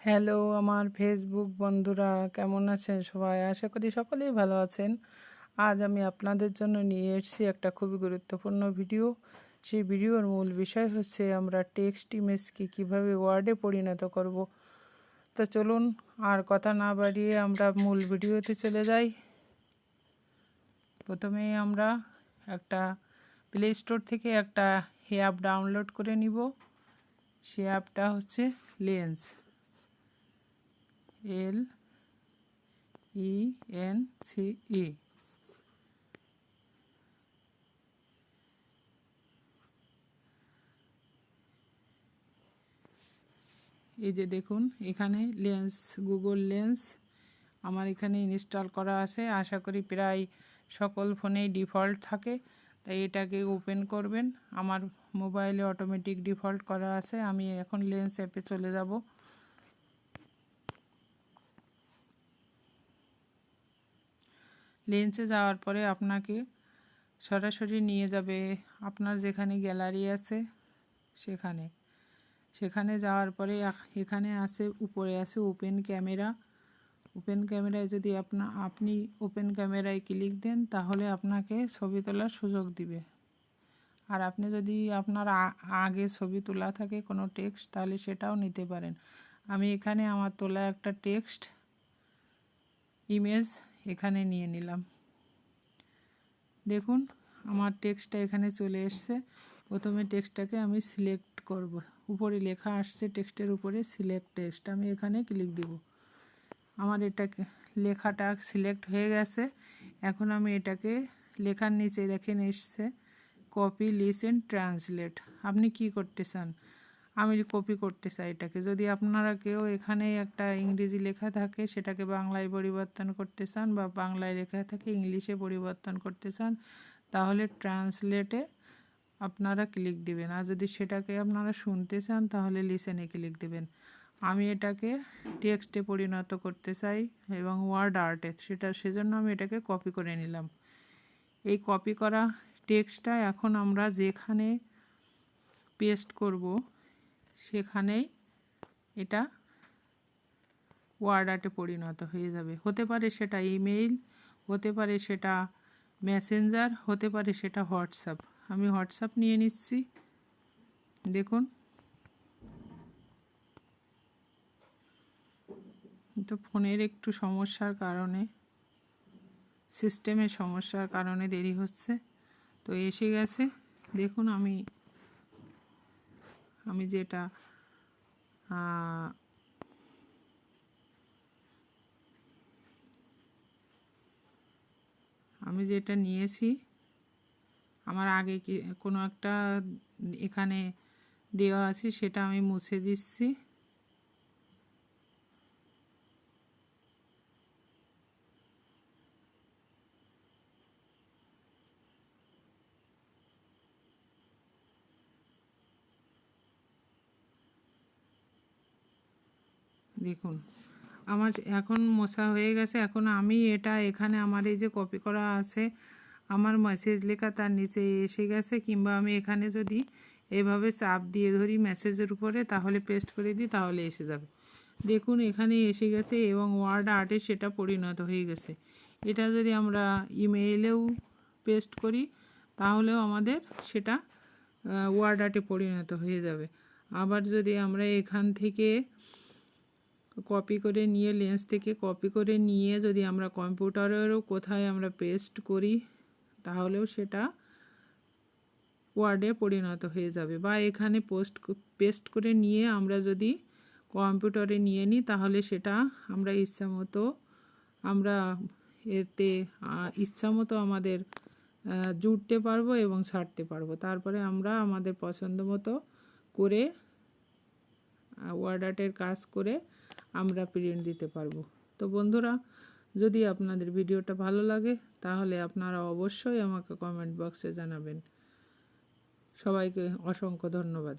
Hello আমার Facebook বন্ধুরা, কেমন আছেন সবাই? আশা করি সকলেই ভালো আছেন। আজ আমি আপনাদের জন্য নিয়ে এসেছি একটা খুবই গুরুত্বপূর্ণ ভিডিও। সেই ভিডিওর মূল বিষয় হচ্ছে, আমরা টেক্সট ইমেজকে কীভাবে ওয়ার্ডে পরিণত করব। তো চলুন, আর কথা না বাড়িয়ে আমরা মূল ভিডিওতে চলে যাই। প্রথমেই আমরা একটা প্লে স্টোর থেকে একটা অ্যাপ ডাউনলোড করে নিব। সে অ্যাপটা হচ্ছে lens L E N C E এই যে দেখুন, এখানে লেন্স গুগল লেন্স আমার এখানে ইনস্টল করা আছে। আশা করি প্রায় সকল ফোনেই ডিফল্ট থাকে। তাই এটাকে ওপেন করবেন। আমার মোবাইলে অটোমেটিক ডিফল্ট করা আছে। আমি এখন লেন্স অ্যাপে চলে যাব। লেন্সে যাওয়ার পরে আপনাকে সরাসরি নিয়ে যাবে আপনার যেখানে গ্যালারি আছে সেখানে। সেখানে যাওয়ার পরে এখানে আছে, উপরে আছে ওপেন ক্যামেরা ওপেন ক্যামেরায় যদি আপনা, আপনি ওপেন ক্যামেরায় ক্লিক দেন, তাহলে আপনাকে ছবি তোলার সুযোগ দিবে। আর আপনি যদি আপনার আগে ছবি তোলা থাকে কোনো টেক্সট তাহলে সেটাও নিতে পারেন। আমি এখানে আমার তোলা একটা টেক্সট ইমেজ এখানে নিয়ে নিলাম। দেখুন, আমার টেক্সটটা এখানে চলে এসছে। প্রথমে টেক্সটটাকে আমি সিলেক্ট করব। উপরে লেখা আসছে টেক্সটের উপরে সিলেক্ট টেক্সট। আমি এখানে ক্লিক দিব। আমার এটা লেখাটা সিলেক্ট হয়ে গেছে। এখন আমি এটাকে লেখার নিচে দেখেন এসছে কপি লিসেন ট্রান্সলেট আপনি কি করতে চান? আমি কপি করতে চাই এটাকে। যদি আপনারা কেউ এখানে একটা ইংরেজি লেখা থাকে, সেটাকে বাংলায় পরিবর্তন করতে চান বা বাংলায় লেখা থাকে, ইংলিশে পরিবর্তন করতে চান, তাহলে ট্রান্সলেটে আপনারা ক্লিক দিবেন। আর যদি সেটাকে আপনারা শুনতে চান, তাহলে লিসেনে ক্লিক দিবেন। আমি এটাকে টেক্সটে পরিণত করতে চাই এবং ওয়ার্ড আর্টে সেটা সেজন্য আমি এটাকে কপি করে নিলাম। এই কপি করা টেক্সটটা এখন আমরা যেখানে পেস্ট করব সেখানেই এটা ওয়ার্ড আর্টে পরিণত হয়ে যাবে। হতে পারে সেটা ইমেইল, হতে পারে সেটা মেসেঞ্জার, হতে পারে সেটা হোয়াটসঅ্যাপ। আমি হোয়াটসঅ্যাপ নিয়ে নিচ্ছি। দেখুন। তো ফোনের একটু সমস্যার কারণে, সিস্টেমের সমস্যার কারণে দেরি হচ্ছে। তো এসে গেছে। দেখুন আমি আমি যেটা আমি যেটা নিয়েছি, আমার আগে কি কোনো একটা এখানে দেওয়া আছে, সেটা আমি মুছে দিচ্ছি। দেখুন, আমার এখন মশা হয়ে গেছে, এখন আমি এটা এখানে আমার এই যে কপি করা আছে, আমার মেসেজ লেখা তার নিচে এসে গেছে, কিংবা আমি এখানে যদি এভাবে চাপ দিয়ে ধরি মেসেজের উপরে, তাহলে পেস্ট করে দিই, তাহলে এসে যাবে। দেখুন, এখানে এসে গেছে এবং ওয়ার্ড আর্টে সেটা পরিণত হয়ে গেছে। এটা যদি আমরা ইমেইলেও পেস্ট করি, তাহলেও আমাদের সেটা ওয়ার্ড আর্টে পরিণত হয়ে যাবে। আবার যদি আমরা এখান থেকে কপি করে নিয়ে লেন্স থেকে কপি করে নিয়ে যদি আমরা কম্পিউটারেরও কোথায় আমরা পেস্ট করি, তাহলেও সেটা ওয়ার্ডে পরিণত হয়ে যাবে। বা এখানে পোস্ট পেস্ট করে নিয়ে আমরা যদি কম্পিউটারে নিয়ে নিই, তাহলে সেটা আমরা ইচ্ছা মতো আমরা এতে ইচ্ছা মতো আমাদের জুড়তে পারব এবং ছাড়তে পারব। তারপরে আমরা আমাদের পছন্দ মতো করে ওয়ার্ড আর্টের কাজ করে আমরা প্রিন্ট দিতে পারব। তো বন্ধুরা, যদি আপনাদের ভিডিওটা ভালো লাগে, তাহলে আপনারা অবশ্যই আমাকে কমেন্ট বক্সে জানাবেন। সবাইকে অসংখ্য ধন্যবাদ।